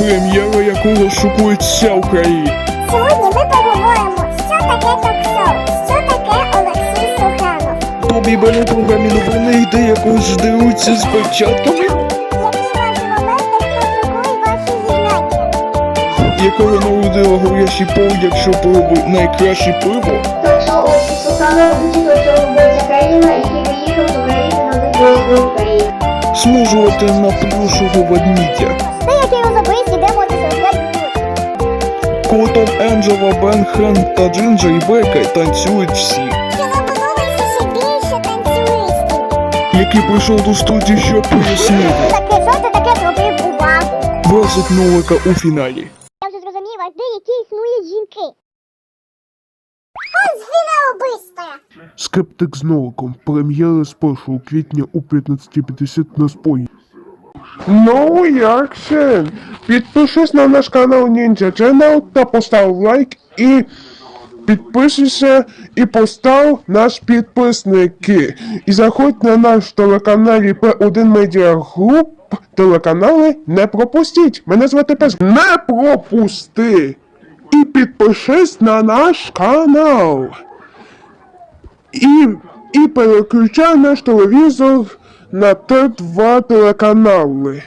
прем'єра якого шокує вся Україна. Сьогодні ми поговоримо, що таке ток-шоу, що таке Олексій Суханов, Тобі бере програмі новини, де якось здаються з зізнання. якого народила говорящий пол, якщо пробує найкраще пиво. Ток-шоу Олексій Суханов, робиться країна, з України на в Смужувати на плюшого ведмідя. Коли Енджела, Бен Хен та Джинджер і Бека танцюють всі. Який прийшов до студії, щоб пояснити. Таке, що ти таке зробив увагу? Вразить Новика у фіналі. Я вже зрозуміла, де які існують жінки. Он звіна убивства. Скептик з Новиком. Прем'єра з 1 квітня у 15.50 на спої. Ну як? Підпишись на наш канал Ninja Channel та постав лайк і підпишися і постав наш підписники. І заходь на наш телеканалі P1 Media Group. Телеканали не пропустіть. Мене звати Пес. Не пропусти! І підпишись на наш канал. І, і переключай наш телевізор на Т2 телеканали.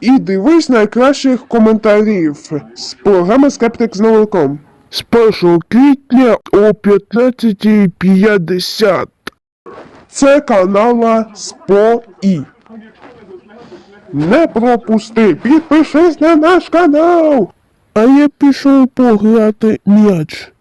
І дивись найкращих коментарів з програми Скептик з Новиком. З 1 квітня о 15.50. Це канала СПОІ. Не пропусти, підпишись на наш канал. А я пішов пограти м'яч.